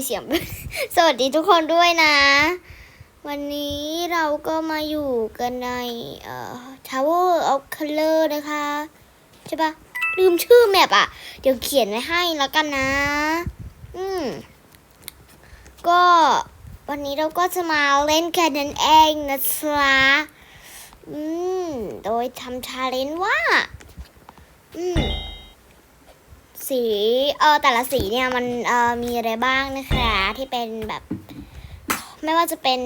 มีเสียงสวัสดีทุกคนด้วยนะ วันนี้เราก็มาอยู่กันในเอ่อ Tower of Color นะคะ ใช่ปะลืมชื่อแมปอะ เดี๋ยวเขียนไว้ให้แล้วกันนะ อืม ก็วันนี้เราก็จะมาเล่นกันนั่นเองนะคะอืม โดยทำชาเลนจ์ว่า อืม สีเออแต่ละสีเนี่ยมันเออมีอะไรบ้างนะคะที่เป็นแบบ ไม่ว่าจะเป็น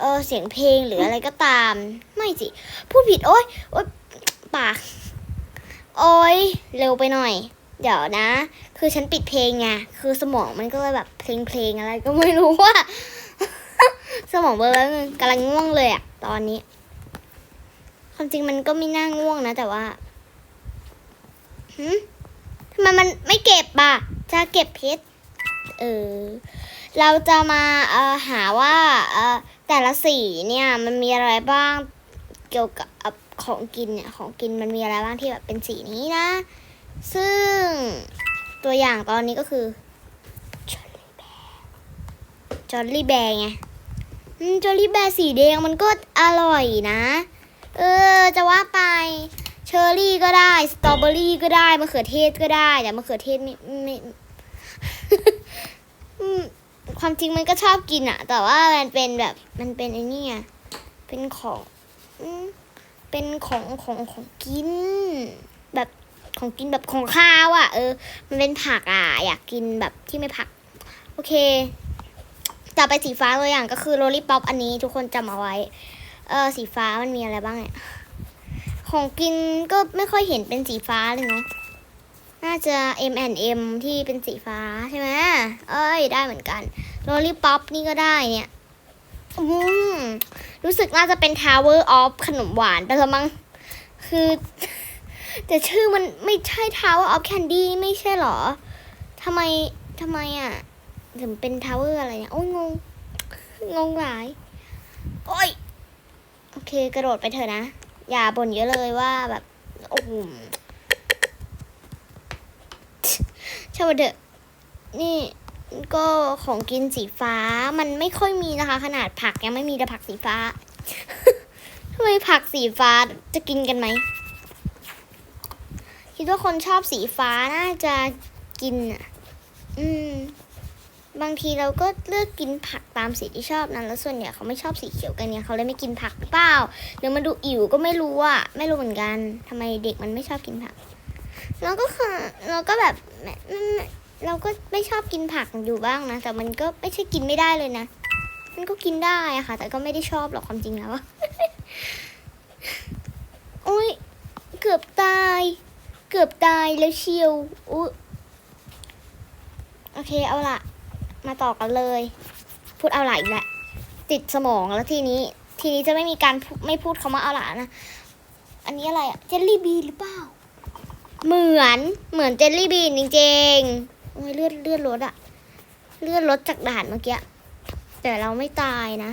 เออเสียงเพลงหรืออะไรก็ตาม ไม่สิพูดผิดโอ๊ยโอ๊ยปาก โอ๊ยเร็วไปหน่อย เดี๋ยวนะ คือฉันปิดเพลงไงคือสมองมันก็เลยแบบเพลงเพลงอะไรก็ไม่รู้ว่า สมองเบลอแล้วนึงกำลังง่วงเลยอะตอนนี้ ความจริงมันก็ไม่น่าง่วงนะ แต่ว่าหืมทำไมมันไม่เก็บอะ จะเก็บเพชร เออ เราจะมาเอ่อหาว่าเอ่อแต่ละสีเนี่ย มันมีอะไรบ้างเกี่ยวกับของกินเนี่ย ของกินมันมีอะไรบ้างที่แบบเป็นสีนี้นะ ซึ่งตัวอย่างตอนนี้ก็คือจอลลี่แบร์จอลลี่แบร์ไงจอลลี่แบร์สีแดงมันก็อร่อยนะ เออ จะว่าไป เชอร์รี่ก็ได้ สตรอเบอรี่ก็ได้ มะเขือเทศก็ได้ แต่มะเขือเทศไม่ไม่ความจริงมันก็ชอบกินอะแต่ว่ามันเป็นแบบ มันเป็นไอ้นี่อะเป็นของอเป็นของของของกิน แบบของกินแบบของข้าวอะเออ มันเป็นผักอะอยากกินแบบที่ไม่ผัก โอเค ต่อไปสีฟ้าตัวอย่างก็คือโรลลี่ป๊อปอันนี้ทุกคนจำเอาไว้ เออสีฟ้ามันมีอะไรบ้างเนี่ยของกินก็ไม่ค่อยเห็นเป็นสีฟ้าเลยเนาะน่าจะ M&M ที่เป็นสีฟ้าใช่ไหมเอ้ย ได้เหมือนกันโรลลี่ป๊อปนี่ก็ได้เนี่ยอืมรู้สึกน่าจะเป็น Tower of ขนมหวานไปละมั้งคือ แต่ชื่อมันไม่ใช่ Tower of Candy ไม่ใช่หรอทำไมทำไมอะ ถึงเป็น Tower อะไรเนี่ย โอ้ยงง งงหลาย โอ้ย โอเคกระโดดไปเถอะนะ อย่าบ่นเยอะเลยว่าแบบโอ้โหช่างมันเถอะนี่ก็ของกินสีฟ้ามันไม่ค่อยมีนะคะ ขนาดผักยังไม่มีแต่ผักสีฟ้าทำไมผักสีฟ้าจะกินกันไหมคิดว่าคนชอบสีฟ้าน่าจะกินอะ อืม บางทีเราก็เลือกกินผักตามสีที่ชอบนั้นแล้วส่วนใหญ่เขาไม่ชอบสีเขียวกันเนี่ยเขาเลยไม่กินผักเปล่าหรือมันดูอิ๋วก็ไม่รู้อะไม่รู้เหมือนกันทำไมเด็กมันไม่ชอบกินผักเราก็คือเราก็แบบเราก็ไม่ชอบกินผักอยู่บ้างนะ แต่มันก็ไม่ใช่กินไม่ได้เลยนะ มันก็กินได้อะค่ะ แต่ก็ไม่ได้ชอบหรอกความจริงแล้วอะโอ้ยเกือบตาย เกือบตายแล้วเชียวอุ๊ยโอเคเอาละ มาต่อกันเลย พูดเอาหละอีกแล้วติดสมองแล้วทีนี้ ทีนี้จะไม่มีการไม่พูดคำว่าเอาหละนะ อันนี้อะไรอะเจลลี่บีนหรือเปล่า เหมือนเหมือนเจลลี่บีนจริงๆโอ้ยเลือดเลือดรถอะเลือดรถจากด่านเมื่อกี้แต่เราไม่ตายนะ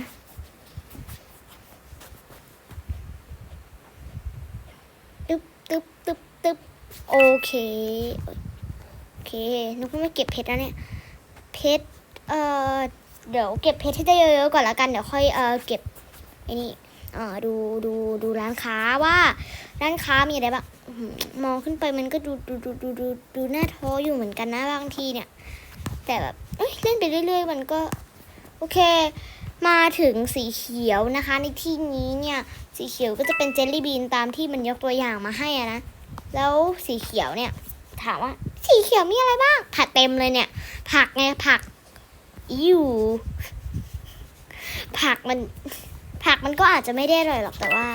ตึ๊บตึ๊บตึ๊บตึ๊บโอเค โอเคนึกไม่เก็บเพชรนะเนี่ย เพชร เออเดี๋ยวเก็บเพชรให้ได้เยอะๆก่อนละกัน เดี๋ยวค่อยเออเก็บไอ้นี่เออดูดูดูร้านค้าว่าร้านค้ามีอะไรบ้างมองขึ้นไปมันก็ดูดูดูดูดูดูหน้าท้ออยู่เหมือนกันนะบางทีเนี่ย แต่แบบเเล่นไปเรื่อย ๆ มันก็ โอเค มาถึงสีเขียวนะคะ ในที่นี้เนี่ย สีเขียวก็จะเป็นเจลลี่บีนตามที่มันยกตัวอย่างมาให้อะนะแล้วสีเขียวเนี่ย ถามว่า สีเขียวมีอะไรบ้างผักเต็มเลยเนี่ย ผักไงผัก อิวผักมัน ผักมันก็อาจจะไม่ได้อร่อยหรอกแต่ว่า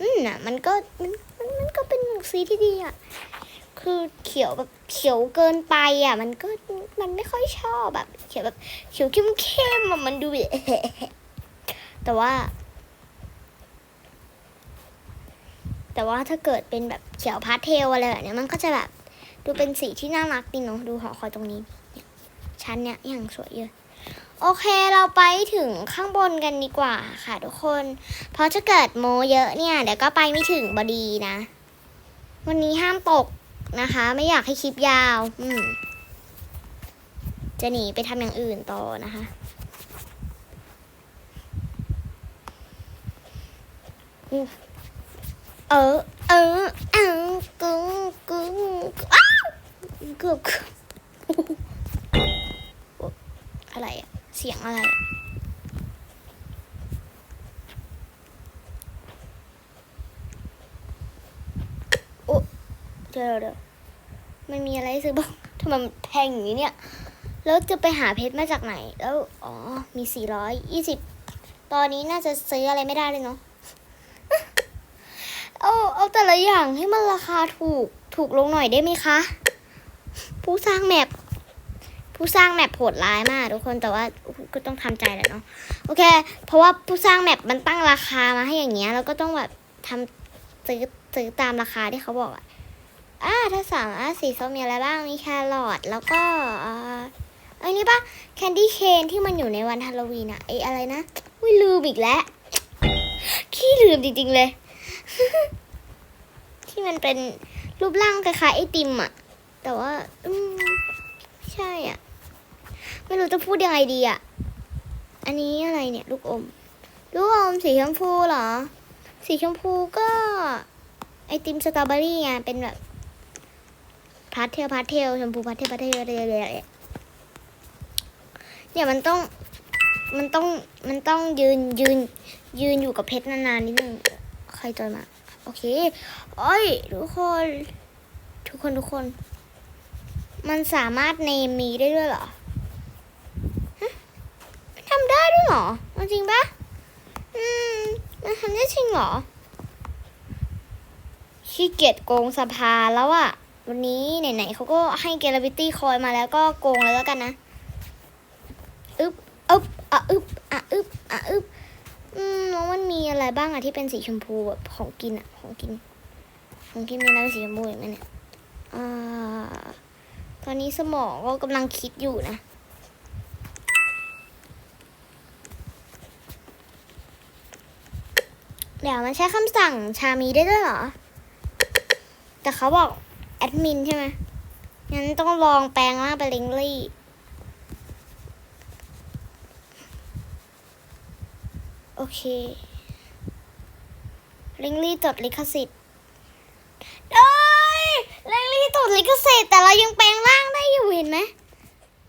อืมน่ะ มันก็มันมันมันก็เป็นสีที่ดีอะ คือเขียวแบบเขียวเกินไปอะ มันก็มันไม่ค่อยชอบแบบ เขียวแบบเขียวเข้มเข้มๆอะมันดูแต่ว่า แต่ว่าถ้าเกิดเป็นแบบเขียวพาสเทลอะไรแบบนี้มันก็จะแบบ ดูเป็นสีที่น่ารักดีเนาะดูหอคอยตรงนี้ ชั้นเนี่ยอย่างสวยเยอะโอเคเราไปถึงข้างบนกันดีกว่าค่ะทุกคน เพราะจะเกิดโมเยอะเนี่ยเดี๋ยวก็ไปไม่ถึงบดีนะ วันนี้ห้ามตกนะคะ ไม่อยากให้คลิปยาว อืม จะหนีไปทำอย่างอื่นต่อนะคะ เออ เออเออกึ้งกึ้งอ้าวเกือบ อะไรอะเสียงอะไรอะโอ้เดี๋ยวเดี๋ยวมันมีอะไรซื้อบ้างทำไมแพงอย่างนี้เนี่ย แล้วจะไปหาเพชรมาจากไหน แล้ว อ๋อ มีสี่ร้อยยี่สิบตอนนี้น่าจะซื้ออะไรไม่ได้เลยเนาะเอาเอาแต่ละอย่างให้มันราคาถูกถูกลงหน่อยได้ไหมคะ ผู้สร้างแมป ผู้สร้างแมปโหดร้ายมากทุกคนแต่ว่าก็ต้องทำใจแหละเนาะโอเค เพราะว่าผู้สร้างแมปมันตั้งราคามาให้อย่างเงี้ยแล้วก็ต้องแบบทำซื้อซื้อตามราคาที่เขาบอกอะอ่าถ้าสั่งอะสีส้มมีอะไรบ้างมีแครอทแล้วก็อ่าไอ้นี่ปะแคนดี้เคนที่มันอยู่ในวันฮาโลวีนอะไออะไรนะอุ้ยลืมอีกแล้วขี้ลืมจริงๆเลย ที่มันเป็นรูปร่างคล้ายๆไอติมอะแต่ว่าอืมใช่อะ ไม่รู้จะพูดยังไงดีอะ อันนี้อะไรเนี่ย ลูกอม ลูกอมสีชมพูเหรอ สีชมพูก็ ไอติมสตรอเบอรี่ไงเป็นแบบพาสเทลพาสเทลชมพูพาสเทลพาสเทลอะไรๆเนี่ยมันต้องมันต้องมันต้องยืนยืน ยืนอยู่กับเพชรนานๆนิดนึงใครจอยมา โอเคโอ้ยทุกคน ทุกคนทุกคน มันสามารถเนมมีได้ด้วยเหรอ ทำได้ด้วยเหรอจริงปะอืม มันทำได้จริงเหรอ ขี้เกียจโกงสภาแล้วอะวันนี้ไหนๆเขาก็ให้เกลวิตี้คอยมาแล้วก็โกงเลยแล้วกันนะ อึบอึบอะอึบอะอึบอะอึบอืมแล้วมันมีอะไรบ้างอะที่เป็นสีชมพูแบบของกินอะของกิน ของกินมีอะไรเป็นสีชมพูอีกไหมเนี่ยอ่าตอนนี้สมองก็กำลังคิดอยู่นะ เดี๋ยวมันใช้คำสั่งชามีได้ด้วยเหรอ แต่เขาบอกแอดมินใช่ไหมงั้นต้องลองแปลงร่างเป็นลิงลี่โอเค ลิงลี่จดลิขสิทธิ์เอ้ยลิงลี่จดลิขสิทธิ์แต่เรายังแปลงร่างได้อยู่เห็นไหม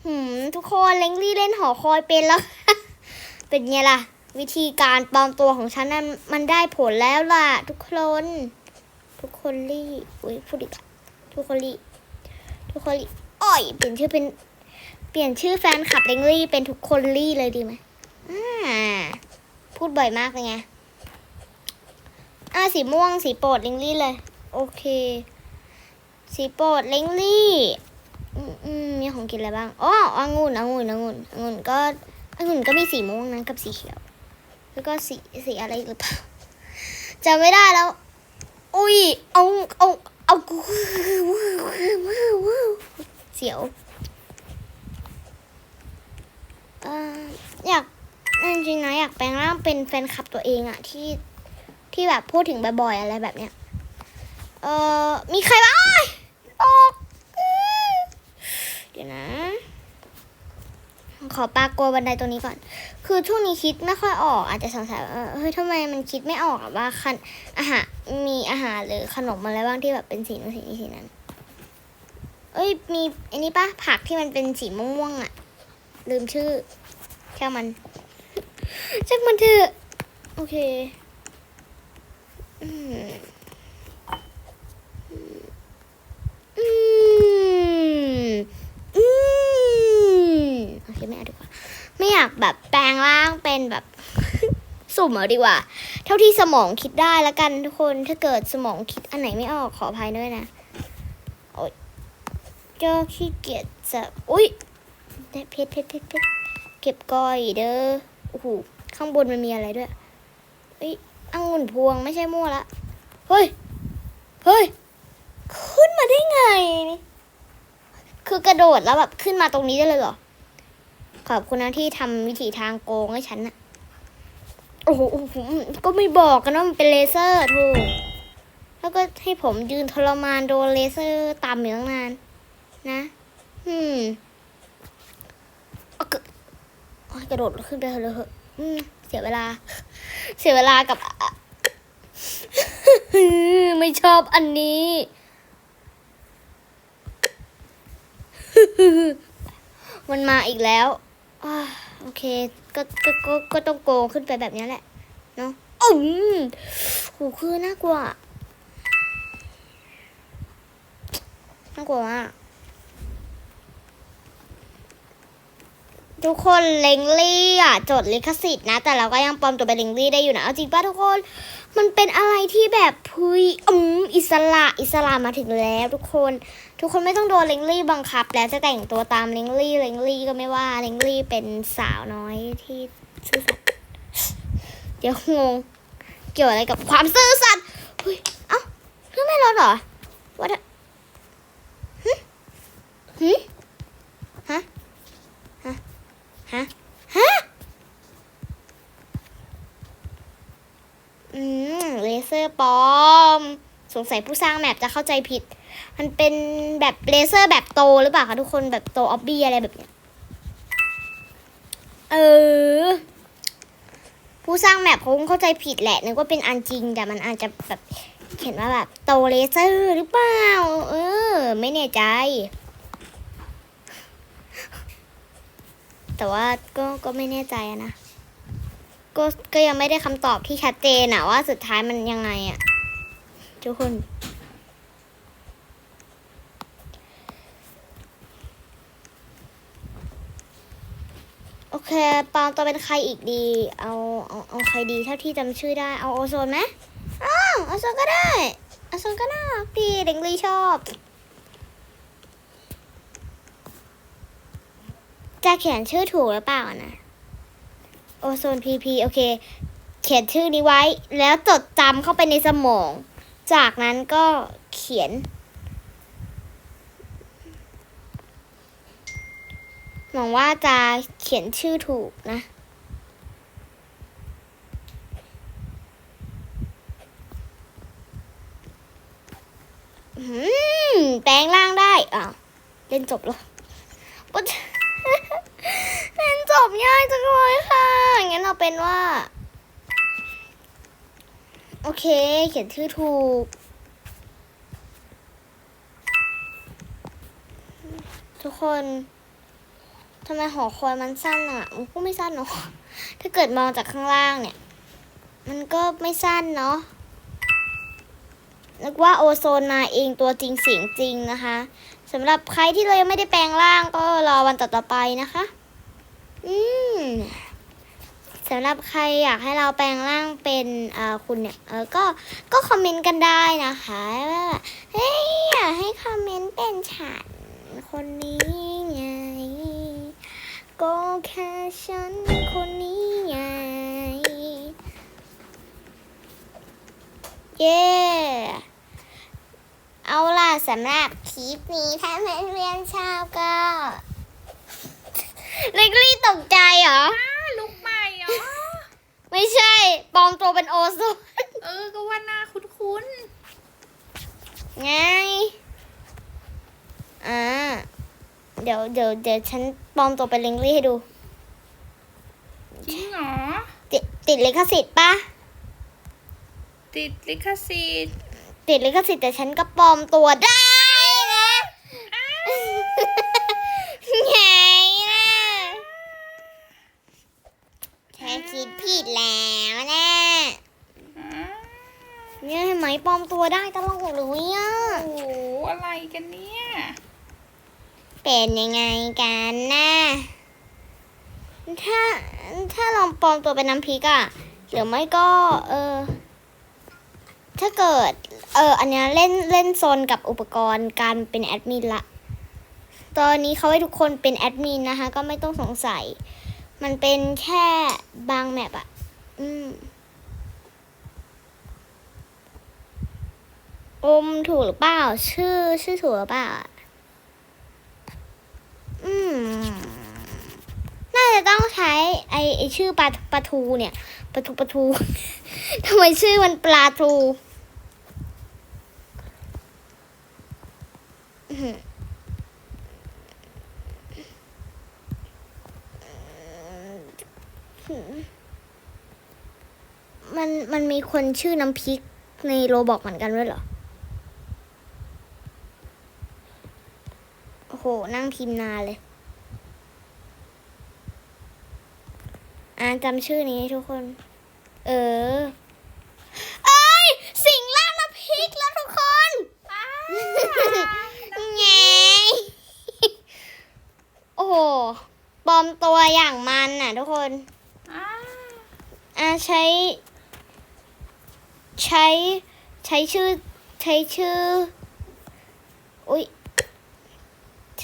หืมทุกคนลิงลี่เล่นหอคอยเป็นแล้ว เป็นไงล่ะ วิธีการปลอมตัวของฉันนั้นมันได้ผลแล้วล่ะ ทุกคน ทุกคนลี่อุ้ยพูดอีกอะทุกคนลี่ทุกคนลี่อ้อยเปลี่ยนชื่อเป็นเปลี่ยนชื่อแฟนคลับลิงลี่เป็นทุกคนลี่เลยดีไหมอ่าพูดบ่อยมากเลยไงอ่าสีม่วงสีโปรดลิงลี่เลย โอเค สีโปรดลิงลี่อืมอืมมีของกินอะไรบ้างอ๋อองุ่นองุ่นองุ่นองุ่นก็องุ่นก็มีสีม่วงนะกับสีเขียว แล้วก็สีสีอะไรหรือเปล่าจำไม่ได้แล้ว อุ้ยเอาเอาเอาเสียวเอออยากจริงๆนะอยากแปลงร่างเป็นแฟนคลับตัวเองอะที่ที่แบบพูดถึงบ่อยๆอะไรแบบเนี้ยเออมีใครบ้างอ้ายตกอื้อเดี๋ยวนะ ขอปลากลัวบันไดตัวนี้ก่อน คือช่วงนี้คิดไม่ค่อยออก อาจจะสงสัยว่าเฮ้ยทำไมมันคิดไม่ออกอะว่าคันอาหารมีอาหารหรือขนมอะไรบ้างที่แบบเป็นสีนู้นสีนี้สีนั้น เอ้ยมีอันนี้ปะผักที่มันเป็นสีม่วงๆอะลืมชื่อแค่มันช่างมันเถอะโอเค อืม อืม อืม โอเคไม่เอาดีกว่า ไม่อยากแบบแปลงร่างเป็นแบบ สุ่มเอาดีกว่า เท่าที่สมองคิดได้แล้วกันทุกคนถ้าเกิดสมองคิดอันไหนไม่ออกขออภัยด้วยนะโอ๊ยก็ขี้เกียจจะอุ้ยได้เพชรเพชรเพชรเพชรเก็บก้อยเด้อโอ้โหข้างบนมันมีอะไรด้วยเอ้ยองุ่นพวงไม่ใช่มั่วละเฮ้ยเฮ้ยขึ้นมาได้ไง คือกระโดดแล้วแบบขึ้นมาตรงนี้ได้เลยเหรอ ขอบคุณนะที่ทำวิธีทางโกงให้ฉันน่ะโอ้โหก็ไม่บอกกันว่ามันเป็นเลเซอร์ถูกแล้วก็ให้ผมยืนทรมานโดนเลเซอร์ตามอยู่ตั้งนาน นะ อืมเอากระโอ๊ยกระโดดขึ้นไปเถอเลยเหอะอืมเสียเวลา เสียเวลากับอะไม่ชอบอันนี้มันมาอีกแล้ว โอเคก็ก็ก็ก็ต้องโกงขึ้นไปแบบนี้แหละเนาะอืมหูคือน่ากลัวน่ากลัวมาก ทุกคนเลงลี่อะจดลิขสิทธิ์นะ แต่เราก็ยังปลอมตัวเป็นเลงลี่ได้อยู่นะเอาจริงป่ะทุกคน มันเป็นอะไรที่แบบพุยอืมอิสระอิสระมาถึงแล้วทุกคน ทุกคนไม่ต้องโดนเลงลี่บังคับ แล้วจะแต่งตัวตามเลงลี่เลงลี่ก็ไม่ว่าเลงลี่เป็นสาวน้อยที่ซื่อสัตย์เดี๋ยวงงเกี่ยวอะไรกับความซื่อสัตย์เฮ้ยเอ้าเรื่องไม่รถเหรอว่าฮึฮึฮะฮะฮะฮะอืมเลเซอร์ปลอม ส งสัยผู้สร้างแมปจะเข้าใจผิด มันเป็นแบบเลเซอร์แบบโตหรือเปล่าคะทุกคนแบบโตออบบี้อะไรแบบเนี้ยเออ ผู้สร้างแมปคงเข้าใจผิดแหละนึกว่าเป็นอันจริงแต่มันอาจจะแบบเขียนว่าแบบโตเลเซอร์หรือเปล่า เออ ไม่แน่ใจ แต่ว่าก็ก็ไม่แน่ใจนะก็ก็ยังไม่ได้คำตอบที่ชัดเจนอะว่าสุดท้ายมันยังไงอะ ทุกคน โอเค ปาล์มตัวเป็นใครอีกดี เอาเอาเอาใครดีเท่าที่จำชื่อได้ เอาโอโซนไหมอ้าวโอโซนก็ได้โอโซนก็น่ารักดีเด็กลีชอบจะเขียนชื่อถูกหรือเปล่านะ โอโซนพีพีโอเค เขียนชื่อนี้ไว้ แล้วจดจำเข้าไปในสมอง จากนั้นก็เขียน หวังว่าจะเขียนชื่อถูกนะ แปลงร่างได้อ่าวเล่นจบแล้วเล่นจบยากจังเลยค่ะ งั้นเอาเป็นว่า โอเค เขียนชื่อถูก ทุกคนทำไมหอคอยมันสั้นอะ มันก็ไม่สั้นเนาะถ้าเกิดมองจากข้างล่างเนี่ย มันก็ไม่สั้นเนาะนึกว่าโอโซนมาเองตัวจริงเสียงจริงนะคะสำหรับใครที่เรายังไม่ได้แปลงร่างก็รอวันต่อๆไปนะคะ อืม สำหรับใครอยากให้เราแปลงร่างเป็นคุณเนี่ยเออก็ก็คอมเมนต์กันได้นะคะว่าเฮ้ยอยากให้คอมเมนต์เป็นฉันคนนี้ไง ก็แค่ฉันคนนี้ไง เย้เอาล่ะสำหรับคลิปนี้ถ้าเพื่อนๆชอบก็เล็กลี่ตกใจเหรอ ไม่ใช่ปลอมตัวเป็นโอโซนเออ ก็ว่าหน้าคุ้นไงอ่าเดี๋ยวเดี๋ยวเดี๋ยวฉันปลอมตัวเป็นเล็กลี่ให้ดู ๆจริงเหรอ ติดติดลิขสิทธิ์ปะติดลิขสิทธิ์ติดลิขสิทธิ์แต่ฉันก็ปลอมตัวได้นะ ไงนะเธอคิดผิดแล้วนะ อ้า เนี่ยเห็นไหม ปลอมตัวได้ตลอดเลยอะโอ้โหอะไรกันเนี่ย เป็นยังไงกันนะถ้าถ้าลองปลอมตัวเป็นน้ำพริกอะหรือไม่ก็เออถ้าเกิด เออ อันเนี้ยเล่นเล่นโซนกับอุปกรณ์การเป็นแอดมินละ ตอนนี้เขาให้ทุกคนเป็นแอดมินนะคะ ก็ไม่ต้องสงสัย มันเป็นแค่บางแมปอะอืม อมถูกหรือเปล่า ชื่อชื่อถูกหรือเปล่า อืม น่าจะต้องใช้ไอไอชื่อปลาปลาทูเนี่ยปลาทูปลาทูทำไมชื่อมันปลาทูมันมันมีคนชื่อน้ำพริกในโรบอกเหมือนกันด้วยเหรอ โอ้โห นั่งพิมพ์นานเลย อ่านจำชื่อนี้ให้ทุกคน เออ เอ้ย สิงล่างน้ำพริกแล้วทุกคนไงโอ้โหปลอมตัวอย่างมันน่ะทุกคน อ่าอ่าใช้ ใช้ ใช้ชื่อ ใช้ชื่อ อุ้ยใ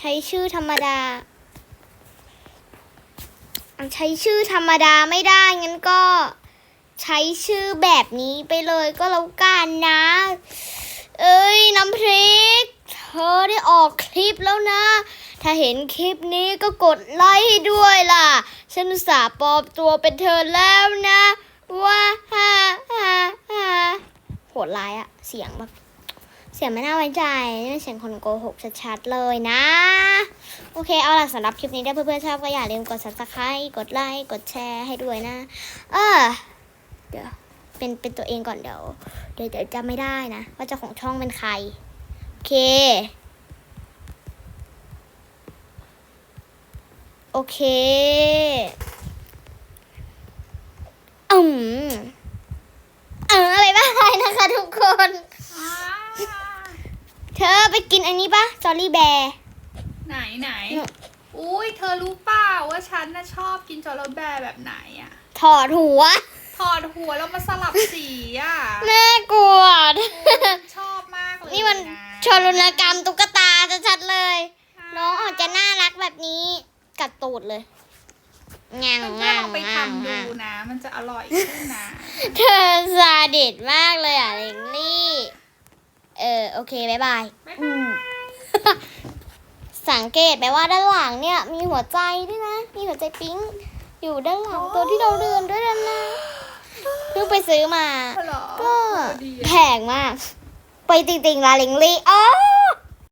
ช้ชื่อธรรมดา ใช้ชื่อธรรมดาไม่ได้งั้นก็ใช้ชื่อแบบนี้ไปเลยก็แล้วกันนะ เอ้ยน้ำพริก เธอได้ออกคลิปแล้วนะ ถ้าเห็นคลิปนี้ก็กดไลค์ให้ด้วยล่ะ ฉันอุตสาห์ปลอมตัวเป็นเธอแล้วนะ ว่าฮ่าฮ่าฮ่าโหดร้ายอะเสียงแบบ เสียงไม่น่าไว้ใจนี่เป็นเสียงคนโกหกชัดๆเลยนะ โอเค เอาล่ะสำหรับคลิปนี้ถ้าเพื่อนๆชอบก็อย่าลืมกด subscribe กดไลค์กดแชร์ให้ด้วยนะ เออ เดี๋ยวเป็นเป็นตัวเองก่อนเดี๋ยวเดี๋ยวจำไม่ได้นะ ว่าเจ้าของช่องเป็นใคร โอเค โอเคอืมเออบ๊ายบายนะคะทุกคน เธอไปกินอันนี้ปะจอรี่แบร์ไหนไหนเนี่ยอุ้ยเธอรู้เปล่าว่าฉันน่ะชอบกินจอร์แบร์แบบไหนอะ ถอดหัว ถอดหัวแล้วมาสลับสีอะน่ากลัวชอบมากเลยนี่มันนะชรุณกรรมตุ๊กตาชัดๆเลย น้องออกจะน่ารักแบบนี้กัดตูดเลยงางเพื่อนๆงาลงองไปงางทำดูงางนะ มันจะอร่อยขึ้นนะ เธอซาดิสมากเลยอะเลงลี่ เออโอเคบายบายบ๊ายบายสังเกตไปว่าด้านหลังเนี่ยมีหัวใจด้วยนะ มีหัวใจปิ๊ง อยู่ด้านหลังตัวที่เราเดินด้วยนะนะเพิ่งไปซื้อมาเหรอก็ดีแพอะงมาก ไปจริงๆลาลิงลี่โอ้